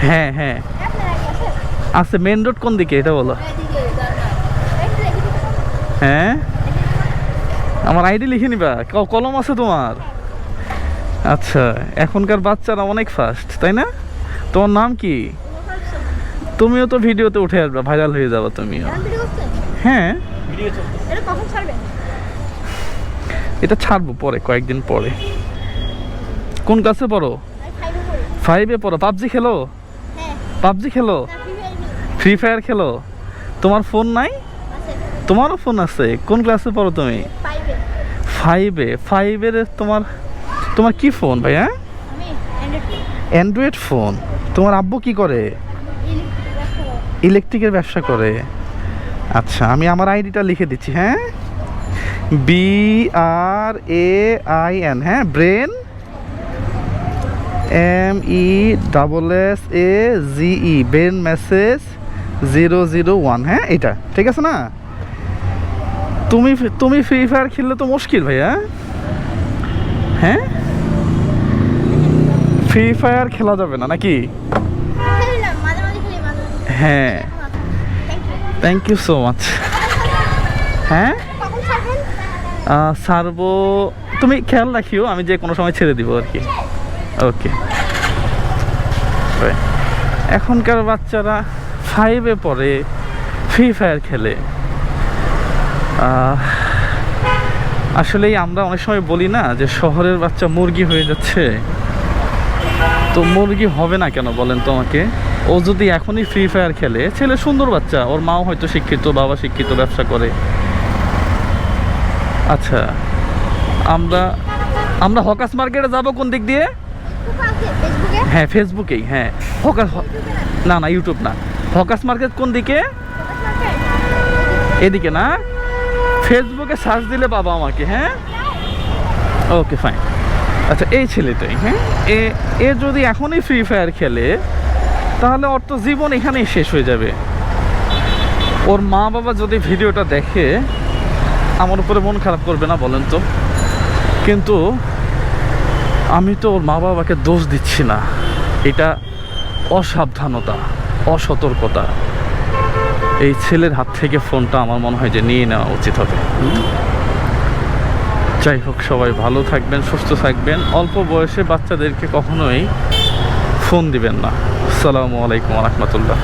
হ্যাঁ হ্যাঁ। আছে? মেন রোড কোন দিকে? এটা বলো। হ্যাঁ? আমার আইডি লিখে নিবা। ক- কলম আছে তোমার? আচ্ছা এখনকার বাচ্চারা অনেক ফাস্ট তাই না? তোমার নাম কি? তুমিও তো ভিডিওতে উঠে আসবে ভাইরাল হয়ে যাবে তুমিও। হ্যাঁ। এটা কখন ছাড়বেন এটা ছাড়বো পরে কয়েকদিন পরে। কোন ক্লাসে পড়ো? ফাইভে পড়ো পাবজি খেলো? হ্যাঁ। পাবজি খেলো? ফ্রি ফায়ার খেলো। তোমার ফোন নাই? তোমারও ফোন আছে? কোন ক্লাসে পড়ো তুমি? ফাইভে ফাইভে ফাইভের তোমার তোমার কি ফোন ভাইয়া আমি অ্যান্ড্রয়েড ফোন তোমার আব্বু কি করি। ইলেকট্রিকের ব্যবসা করে। আচ্ছা আমি আমার আইডিটা লিখে দিচ্ছি হ্যাঁ? B R A I N হ্যাঁ? Brain M E double S A G E brain message zero zero one হ্যাঁ? এটা, ঠিক আছে না? তুমি তুমি ফ্রি ফায়ার খেললে তো মুশকিল ভাইয়া। হ্যাঁ? ফ্রি ফায়ার খেলা যাবে না, নাকি? হ্যাঁ। থ্যাংক ইউ সো মাচ হ্যাঁ? ছাড়বো তুমি খেয়াল রাখিও, আমি যে কোনো সময় ছেড়ে দিব আর কি। ওকে এখনকার বাচ্চারা ফাইভে পড়ে ফ্রি ফায়ার খেলে। আসলেই আমরা অনেক সময় বলি না যে শহরের বাচ্চা মুরগি হয়ে যাচ্ছে। তো মুরগি হবে না কেন বলেন তোমাকে ও যদি এখনই ফ্রি ফায়ার খেলে, ছেলে সুন্দর বাচ্চা, ওর মাও হয়তো শিক্ষিত, বাবা শিক্ষিত, ব্যবসা করে। আচ্ছা আমরা আমরা হকাস মার্কেটে যাব কোন দিক দিয়ে? হ্যাঁ ফেসবুকেই হ্যাঁ। হকাস না না ইউটিউব না। হকাস মার্কেট কোন দিকে? এদিকে না? ফেসবুকে সার্চ দিলে বাবা আমাকে হ্যাঁ? ওকে ফাইন আচ্ছা এই ছেলেটাই হ্যাঁ? এ এ যদি এখনই ফ্রি ফায়ার খেলে তাহলে ওর তো জীবন এখানেই শেষ হয়ে যাবে। ওর মা বাবা যদি ভিডিওটা দেখে আমার উপরে মন খারাপ করবে না বলেন তো। কিন্তু আমি তো ওর মা বাবাকে দোষ দিচ্ছি না। এটা অসাবধানতা, অসতর্কতা। এই ছেলের হাত থেকে ফোনটা আমার মনে হয় যে নিয়ে নেওয়া উচিত হবে। যাই হোক, সবাই ভালো থাকবেন, সুস্থ থাকবেন। অল্প বয়সে বাচ্চাদেরকে কখনোই ফোন দিবেন না। আসসালামু আলাইকুম রহমতুল্লাহ।